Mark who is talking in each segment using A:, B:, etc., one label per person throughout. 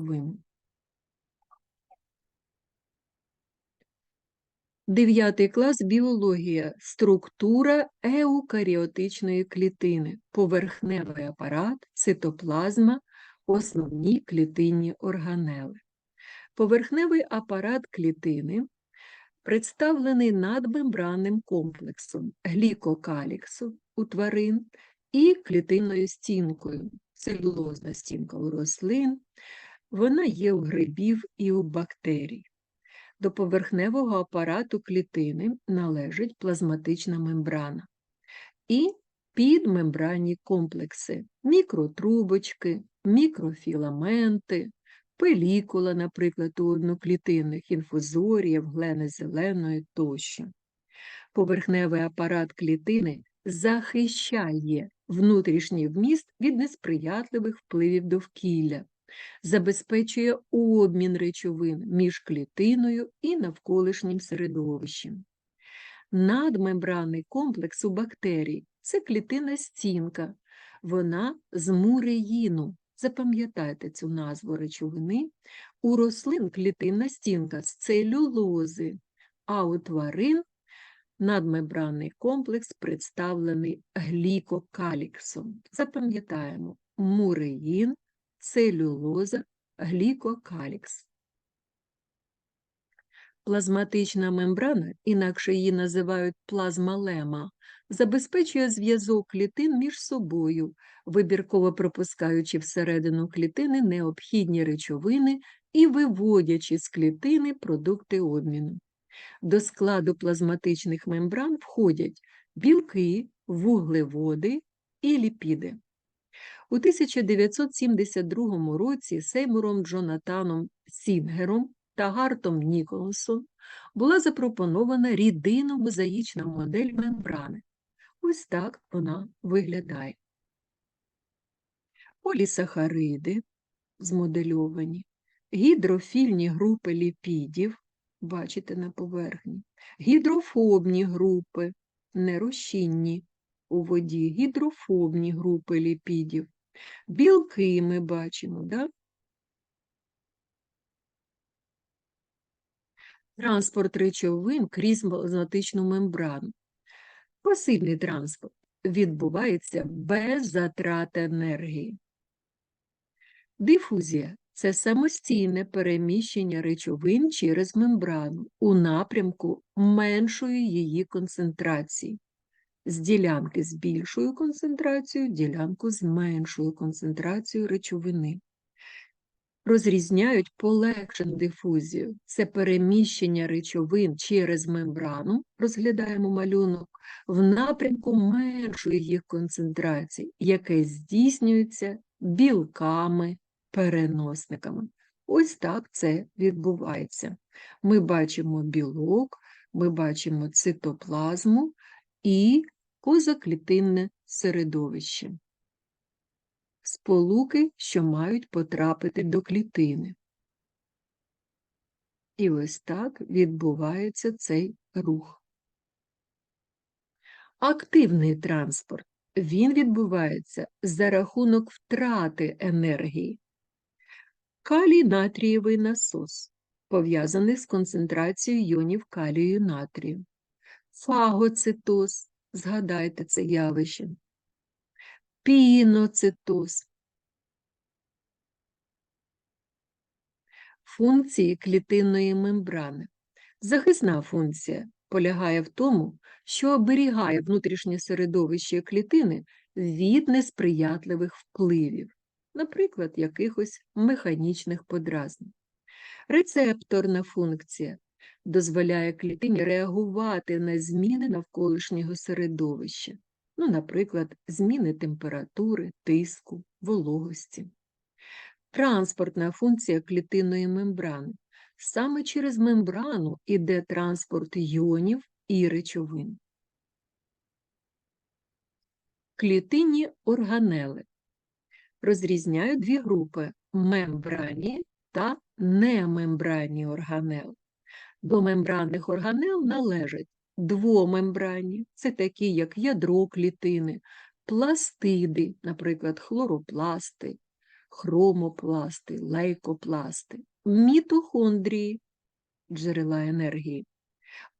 A: речовин. Дев'ятий клас біологія. Структура еукаріотичної клітини, поверхневий апарат, цитоплазма, основні клітинні органели. Поверхневий апарат клітини представлений надмембранним комплексом глікокаліксу у тварин і клітинною стінкою, целюлозна стінка у рослин. Вона є у грибів і у бактерій. До поверхневого апарату клітини належить плазматична мембрана і підмембранні комплекси, мікротрубочки, мікрофіламенти, пелікула, наприклад, у одноклітинних інфузоріїв, глени зеленої тощо. Поверхневий апарат клітини захищає внутрішній вміст від несприятливих впливів довкілля, забезпечує обмін речовин між клітиною і навколишнім середовищем. Надмембранний комплекс у бактерій це клітинна стінка, вона з муреїну. Запам'ятайте цю назву речовини. У рослин клітинна стінка з целюлози, а у тварин надмембранний комплекс представлений глікокаліксом. Запам'ятаємо муреїн, целюлоза, глікокалікс. Плазматична мембрана, інакше її називають плазмалема, забезпечує зв'язок клітин між собою, вибірково пропускаючи всередину клітини необхідні речовини і виводячи з клітини продукти обміну. До складу плазматичних мембран входять білки, вуглеводи і ліпіди. У 1972 році Сеймуром Джонатаном Сінгером та Гартом Ніколсом була запропонована рідино-мозаїчна модель мембрани. Ось так вона виглядає. Полісахариди змодельовані, гідрофільні групи ліпідів, бачите на поверхні, гідрофобні групи, нерозчинні у воді, гідрофобні групи ліпідів, білки ми бачимо, да? транспорт речовин крізь плазматичну мембрану. Пасивний транспорт відбувається без затрат енергії. Дифузія це самостійне переміщення речовин через мембрану у напрямку меншої її концентрації, з ділянки з більшою концентрацією, ділянку з меншою концентрацією речовини розрізняють полегшену дифузію. Це переміщення речовин через мембрану, розглядаємо малюнок, в напрямку меншої їх концентрації, яке здійснюється білками, переносниками. Ось так це відбувається. Ми бачимо білок, ми бачимо цитоплазму і позаклітинне середовище сполуки, що мають потрапити до клітини. І ось так відбувається цей рух. Активний транспорт він відбувається за рахунок втрати енергії. Калій натрієвий насос, пов'язаний з концентрацією йонів калію натрію. Фагоцитоз, згадайте це явище піноцитоз. Функції клітинної мембрани. Захисна функція полягає в тому, що оберігає внутрішнє середовище клітини від несприятливих впливів, наприклад, якихось механічних подразнень. Рецепторна функція дозволяє клітині реагувати на зміни навколишнього середовища ну, наприклад, зміни температури, тиску, вологості. Транспортна функція клітинної мембрани. Саме через мембрану йде транспорт йонів і речовин. Клітинні органели розрізняють дві групи мембранні та немембранні органели. До мембранних органел належать двомембранні, це такі, як ядро клітини, пластиди, наприклад, хлоропласти, хромопласти, лейкопласти, мітохондрії, джерела енергії,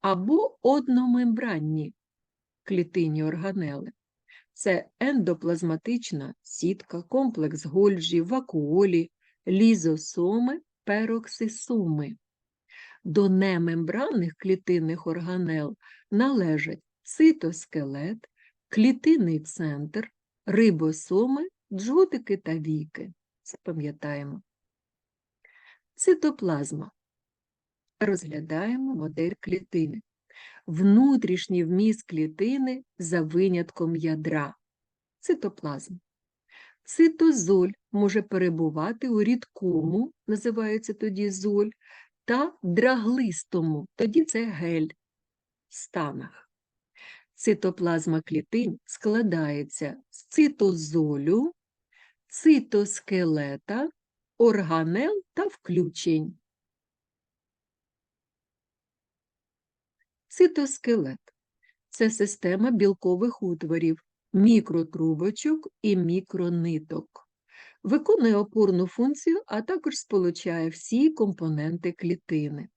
A: або одномембранні клітинні органели. Це ендоплазматична сітка, комплекс гольжі, вакуолі, лізосоми, пероксисоми. До немембранних клітинних органел належать цитоскелет, клітинний центр, рибосоми, джгутики та віки. Запам'ятаємо. Цитоплазма. Розглядаємо модель клітини. Внутрішній вміст клітини за винятком ядра. Цитоплазм. Цитозоль може перебувати у рідкому, називається тоді золь, та драглистому, тоді це гель, станах. Цитоплазма клітин складається з цитозолю, цитоскелета, органел та включень. Цитоскелет це система білкових утворів, мікротрубочок і мікрониток. Виконує опорну функцію, а також сполучає всі компоненти клітини.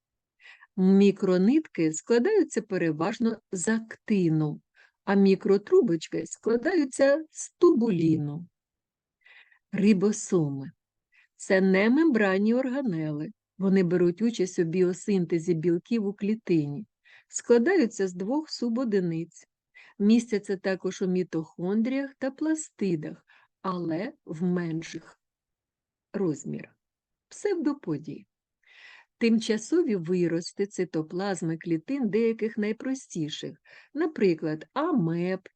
A: Мікронитки складаються переважно з актину, а мікротрубочки складаються з тубуліну. Рибосоми це немембранні органели. Вони беруть участь у біосинтезі білків у клітині, складаються з двох субодиниць, містяться також у мітохондріях та пластидах, але в менших розмірах. Псевдоподії. Тимчасові вирости цитоплазми клітин деяких найпростіших, наприклад, амеб,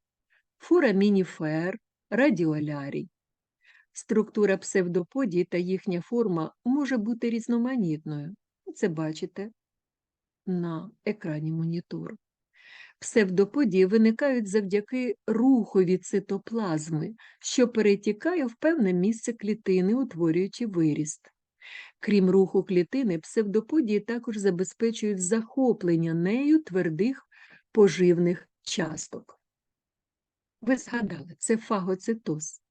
A: фурамініфер, радіолярій. Структура псевдоподій та їхня форма може бути різноманітною. Це бачите на екрані монітору. Псевдоподії виникають завдяки рухові цитоплазми, що перетікає в певне місце клітини, утворюючи виріст. Крім руху клітини, псевдоподії також забезпечують захоплення нею твердих поживних часток. Ви згадали, це фагоцитоз.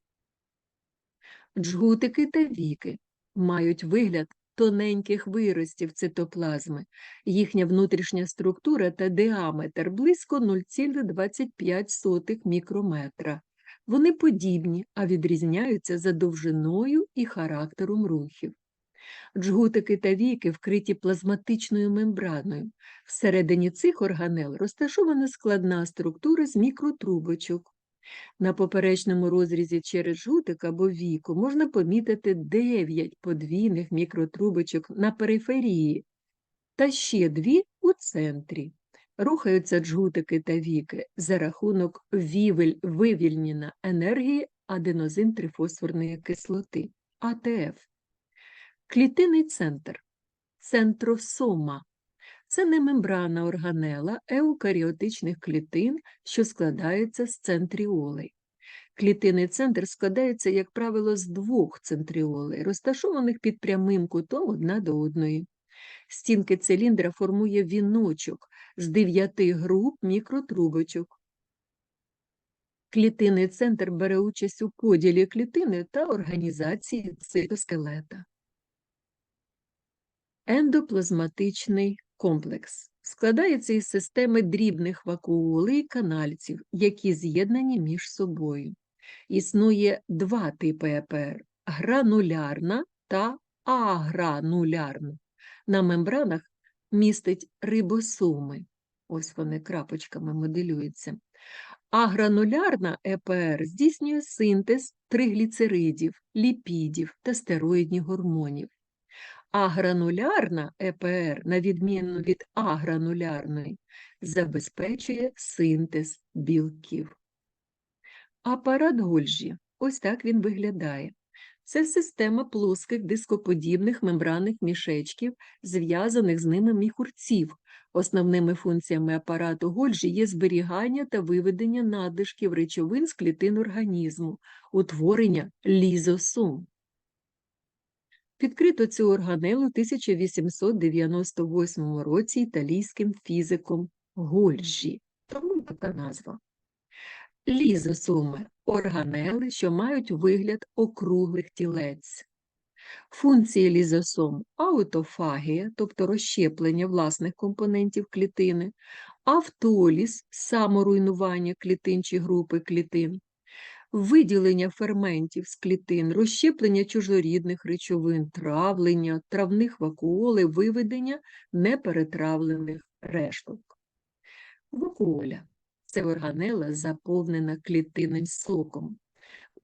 A: Джгутики та віки мають вигляд тоненьких виростів цитоплазми. Їхня внутрішня структура та діаметр близько 0,25 мікрометра. Вони подібні, а відрізняються за довжиною і характером рухів. Джгутики та віки вкриті плазматичною мембраною. Всередині цих органел розташована складна структура з мікротрубочок. На поперечному розрізі через жутик або віку можна помітити 9 подвійних мікротрубочок на периферії та ще дві у центрі. Рухаються джгутики та віки за рахунок вівель вивільнення енергії аденозин-трифосфорної кислоти АТФ. Клітинний центр центросома це не мембрана органела еукаріотичних клітин, що складається з центріолей. Клітинний центр складається, як правило, з двох центріолей, розташованих під прямим кутом одна до одної. Стінки циліндра формує віночок з дев'яти груп мікротрубочок. Клітинний центр бере участь у поділі клітини та організації цитоскелета. Ендоплазматичний комплекс складається із системи дрібних вакуолей і канальців, які з'єднані між собою. Існує два типи ЕПР гранулярна та агранулярна. На мембранах містить рибосоми, ось вони крапочками моделюються. А гранулярна ЕПР здійснює синтез тригліцеридів, ліпідів та стероїдних гормонів. А гранулярна ЕПР, на відміну від агранулярної, забезпечує синтез білків. Апарат Гольжі ось так він виглядає. Це система плоских дископодібних мембранних мішечків, зв'язаних з ними міхурців. Основними функціями апарату Гольжі є зберігання та виведення надлишків речовин з клітин організму, утворення лізосом. Відкрито цю органелу у 1898 році італійським фізиком Гольжі, тому така назва. Лізосоми органели, що мають вигляд округлих тілець. Функції лізосом аутофагія, тобто розщеплення власних компонентів клітини, автоліз саморуйнування клітин чи групи клітин, виділення ферментів з клітин, розщеплення чужорідних речовин, травлення, травних вакуоли, виведення неперетравлених решток. Вакуоля це органела, заповнена клітинним соком.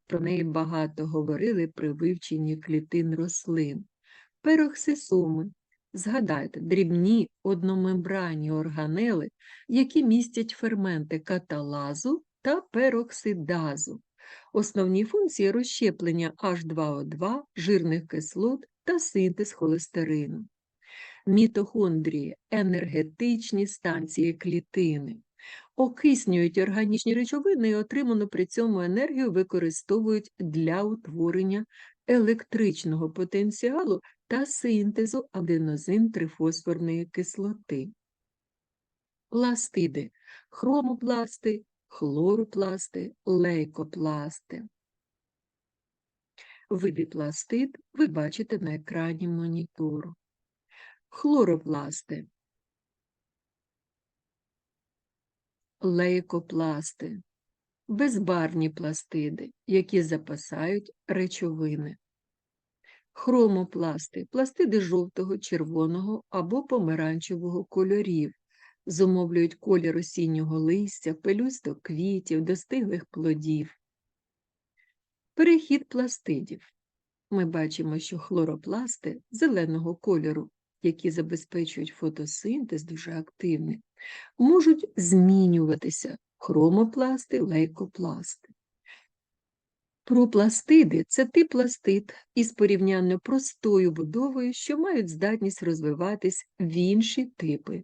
A: Про неї багато говорили при вивченні клітин рослин. Пероксисоми. Згадайте, дрібні одномембранні органели, які містять ферменти каталазу та пероксидазу. Основні функції розщеплення H2O2, жирних кислот та синтез холестерину. Мітохондрії енергетичні станції клітини окиснюють органічні речовини і отриману при цьому енергію використовують для утворення електричного потенціалу та синтезу аденозин-трифосфорної кислоти. Пластиди хромопласти, хлоропласти, лейкопласти. Види пластид ви бачите на екрані монітору. Хлоропласти лейкопласти, безбарвні пластиди, які запасають речовини. Хромопласти пластиди жовтого, червоного або помаранчевого кольорів, зумовлюють колір осіннього листя, пелюсток квітів, достиглих плодів. Перехід пластидів. Ми бачимо, що хлоропласти зеленого кольору, які забезпечують фотосинтез, дуже активні, можуть змінюватися хромопласти, лейкопласти. Пропластиди це тип пластид із порівнянно простою будовою, що мають здатність розвиватись в інші типи